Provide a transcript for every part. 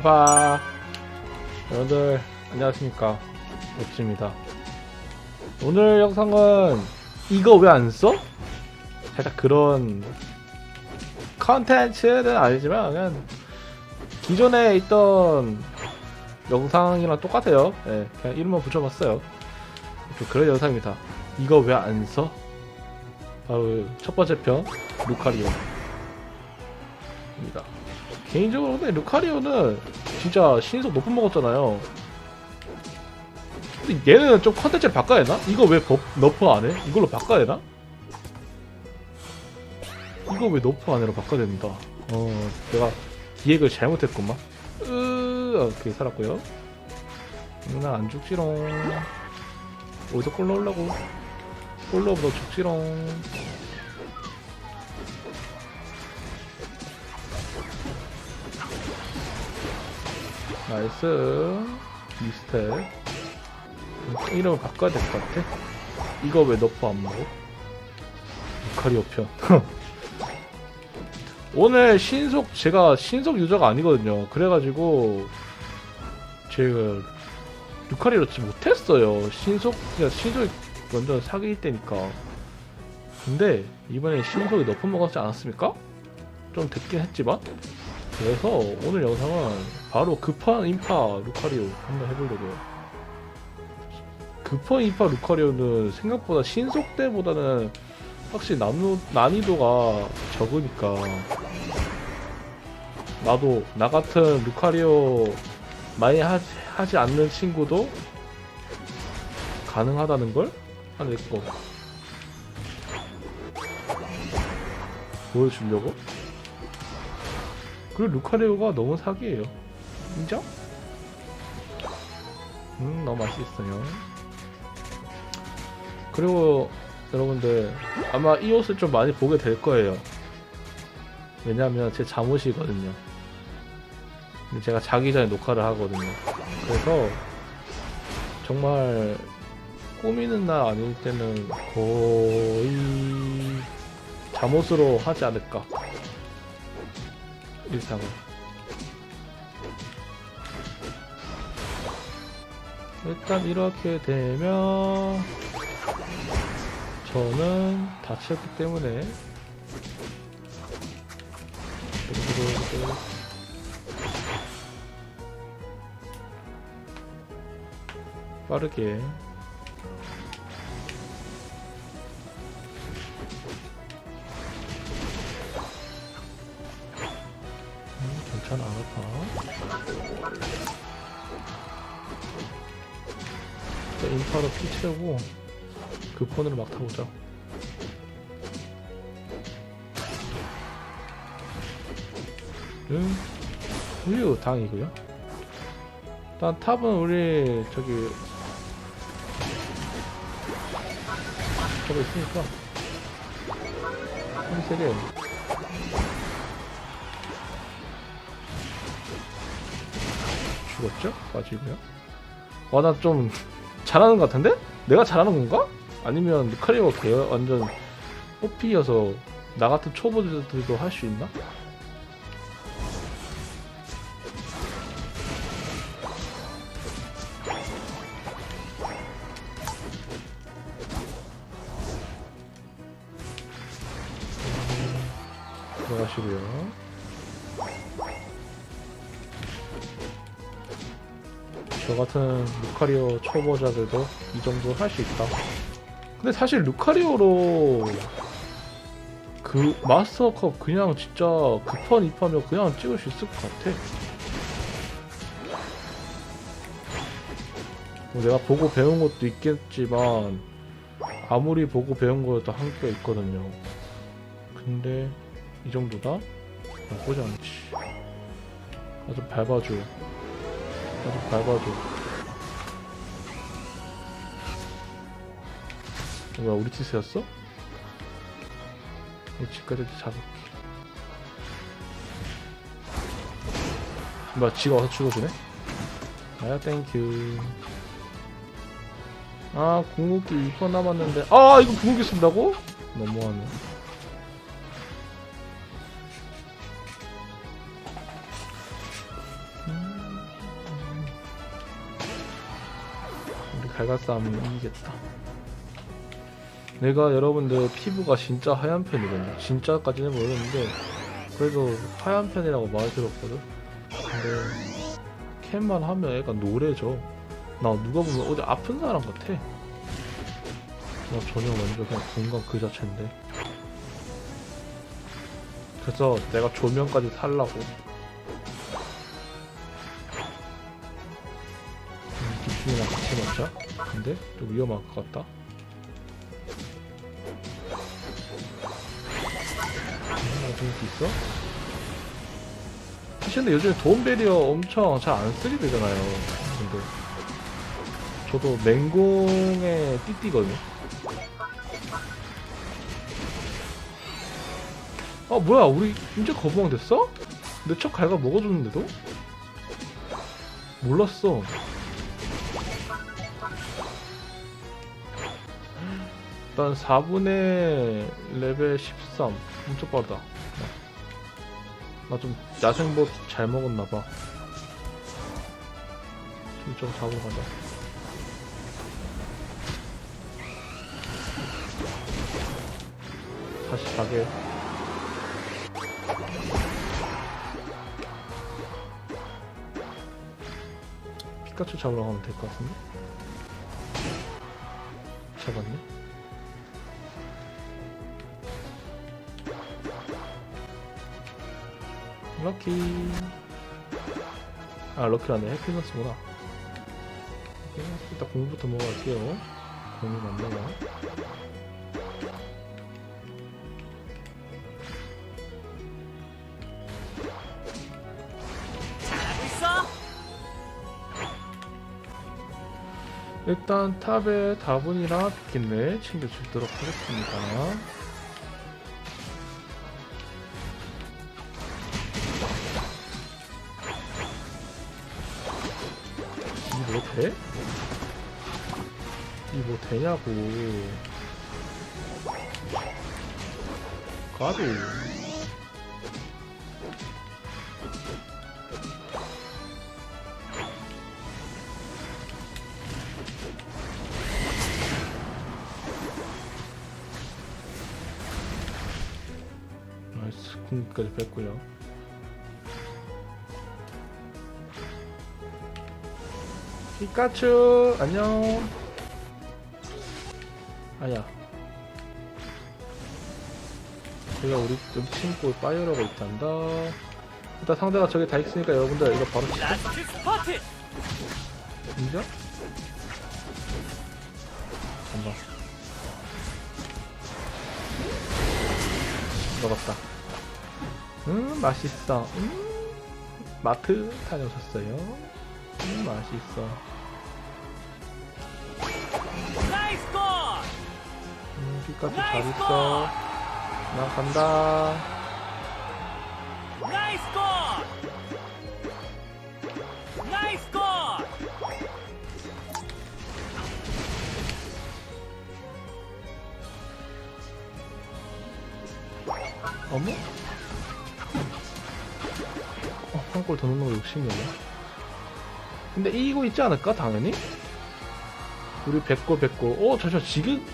나봐. 여러분들 안녕하십니까. 옥지입니다. 오늘 영상은 이거 왜 안 써? 살짝 그런 컨텐츠는 아니지만 그냥 기존에 있던 영상이랑 똑같아요. 예, 그냥 이름만 붙여봤어요. 좀 그런 영상입니다. 이거 왜 안 써? 바로 첫 번째 편 루카리오 입니다 개인적으로 근데 루카리오는 진짜 신속 높은 먹었잖아요. 근데 얘는 좀 컨텐츠를 바꿔야 되나? 이거 왜 버, 너프 안 해? 이걸로 바꿔야 되나? 이거 왜 너프 안해로 바꿔야 된다. 어, 내가 기획을 잘못했구만. 으, 오케이, 살았고요. 나안 죽지롱. 어디서 골 넣으려고? 골 넣으면 너 죽지롱. 나이스. 미스텝 이름을 바꿔야 될 것 같아. 이거 왜 너프 안 먹어? 루카리오 편 오늘 신속 제가 신속 유저가 아니거든요. 그래가지고 제가 루카리오 치 못했어요. 신속 제가 신속이 완전 사기일 때니까. 근데 이번에 신속이 너프 먹었지 않았습니까? 좀 됐긴 했지만 그래서 오늘 영상은 바로 급한 인파 루카리오 한번 해보려고요. 급한 인파 루카리오는 생각보다 신속 때보다는 확실히 난도, 난이도가 적으니까. 나도 나 같은 루카리오 많이 하, 하지 않는 친구도 가능하다는 걸 하나 거 보여주려고 그리고 루카리오가 너무 사기예요. 인정? 음, 너무 맛있어요. 그리고 여러분들 아마 이 옷을 좀 많이 보게 될 거예요. 왜냐면 제 잠옷이거든요. 근데 제가 자기 전에 녹화를 하거든요. 그래서 정말 꾸미는 날 아닐 때는 거의 잠옷으로 하지 않을까. 일상을. 일단 이렇게 되면 저는 다쳤기 때문에 빠르게 음, 괜찮아 안 아파. 자, 인파로 피 채우고 그 폰으로 막 타보자. 응? 우유 당이고요. 일단 탑은 우리 저기 저거 있으니까. 한 세개 죽었죠? 빠지고요. 와, 나 좀 잘하는 것 같은데? 내가 잘하는 건가? 아니면 루카리오가 개 완전 호피여서 나 같은 초보들도 할 수 있나? 저 같은 루카리오 초보자들도 이 정도 할 수 있다. 근데 사실 루카리오로 그 마스터컵 그냥 진짜 급한 입하면 그냥 찍을 수 있을 것 같아. 뭐 내가 보고 배운 것도 있겠지만 아무리 보고 배운 거여도 한계가 있거든요. 근데 이 정도다? 나쁘지 않지. 아주 밟아줘. 아주 밟아줘. 뭐야 우리 티스였어? 집까지 잡을게. 뭐야 지가 와서 죽어주네? 아 땡큐. 아 궁극기 2번 남았는데 아 이거 궁극기 쓴다고? 너무하네. 싸움은 이기겠다. 내가 여러분들 피부가 진짜 하얀 편이거든요. 진짜까지는 모르겠는데 그래도 하얀 편이라고 많이 들었거든. 근데 캠만 하면 애가 노래져. 나 누가 보면 어디 아픈 사람 같아. 나 전혀 완전 그냥 건강 그 자체인데. 그래서 내가 조명까지 살라고. 근데 좀 위험할 것 같다. 음, 재밌게 있어? 사실 근데 요즘에 도움 베리어 엄청 잘 안 쓰게 되잖아요. 근데 저도 맹공에 띠띠거든요. 아 뭐야 우리 이제 거부왕 됐어? 내첫 갈가 먹어줬는데도? 몰랐어. 일단 4분의 레벨 13 엄청 빠르다. 나 좀 야생보 잘 먹었나봐. 좀, 좀 잡으러 가자. 다시 가게. 피카츄 잡으러 가면 될 것 같은데? 잡았네? 럭키. 아 럭키라네. 해피너스구나. 일단 공부부터 먹어갈게요. 공이 있어? 일단 탑에 다분이랑 빗겠네 챙겨주도록 하겠습니다 돼? 이뭐 되냐고. 가도. 나이스 궁까지 뺐고요 피카츄 안녕. 아야. 제가 우리 좀 친구 빠이어라고 있단다. 일단 상대가 저기 다 있으니까 여러분들 이거 바로 스파트! 인정? 간다 먹었다. 음 맛있어. 음 마트 다녀오셨어요? 음 맛있어 음 피카츄 잘 있어 나 간다 나이스 골! 나이스 골! 어머? 어, 한골 더 넣는 거 욕심이네. 근데 이기고 있지 않을까, 당연히? 우리 100골, 100골. 어, 잠시만, 지금,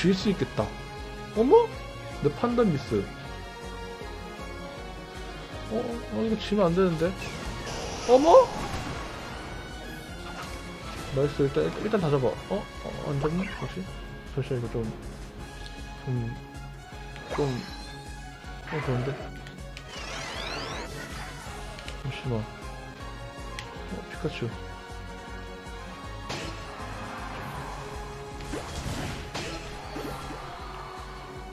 질수 있겠다. 어머? 내 판단 미스. 어, 어, 이거 지면 안 되는데. 어머? 나이스, 일단, 일단, 다 잡아. 어? 어, 안 잡니? 혹시? 잠시만, 이거 좀, 좀, 좀, 어, 좋은데? 잠시만. 어, 피카츄.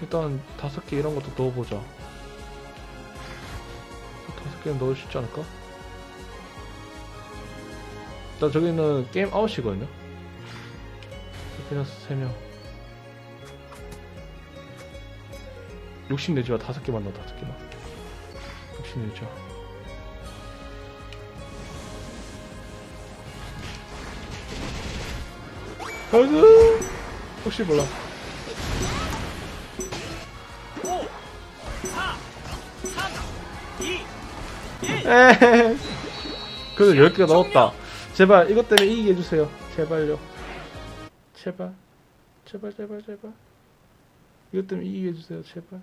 일단 다섯 개 이런 것도 넣어보자. 다섯 개는 넣을 수 있지 않을까? 일단 저기는 게임 아웃이거든요. 피너스 3명. 욕심내지 마. 다섯 개만 넣어, 다섯 개만. 욕심내지 마. 아이고! 혹시 몰라. 에헤헤. 그래도 10개가 넣었다. 제발, 이것 때문에 이기게 해주세요. 제발요. 제발 제발 제발 제발 이것 때문에 이기게 해주세요 제발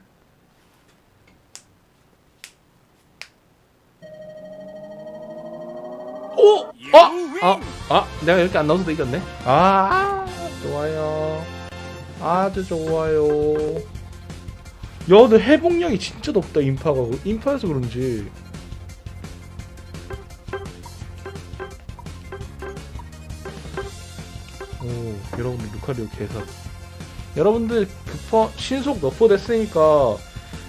오! 아! 아! 아! 내가 이렇게 안 나와서도 이겼네 아 좋아요 아주 좋아요 야 근데 회복량이 진짜 높다 인파가 인파여서 그런지 루카리오 개사 여러분들 급퍼 신속 너프 됐으니까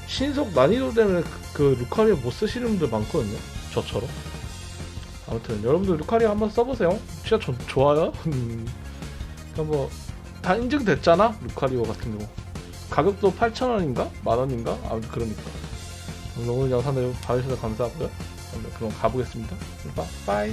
신속 난이도 때문에 그, 그 루카리오 못 쓰시는 분들 많거든요. 저처럼. 아무튼 여러분들 루카리오 한번 써보세요. 진짜 저, 좋아요. 음. 그러니까 뭐다 인증됐잖아? 루카리오 같은 경우. 가격도 8,000원인가? 만원인가? 아무튼 그러니까. 오늘 영상을 봐주셔서 감사하고요. 그럼 가보겠습니다. 빠- 빠이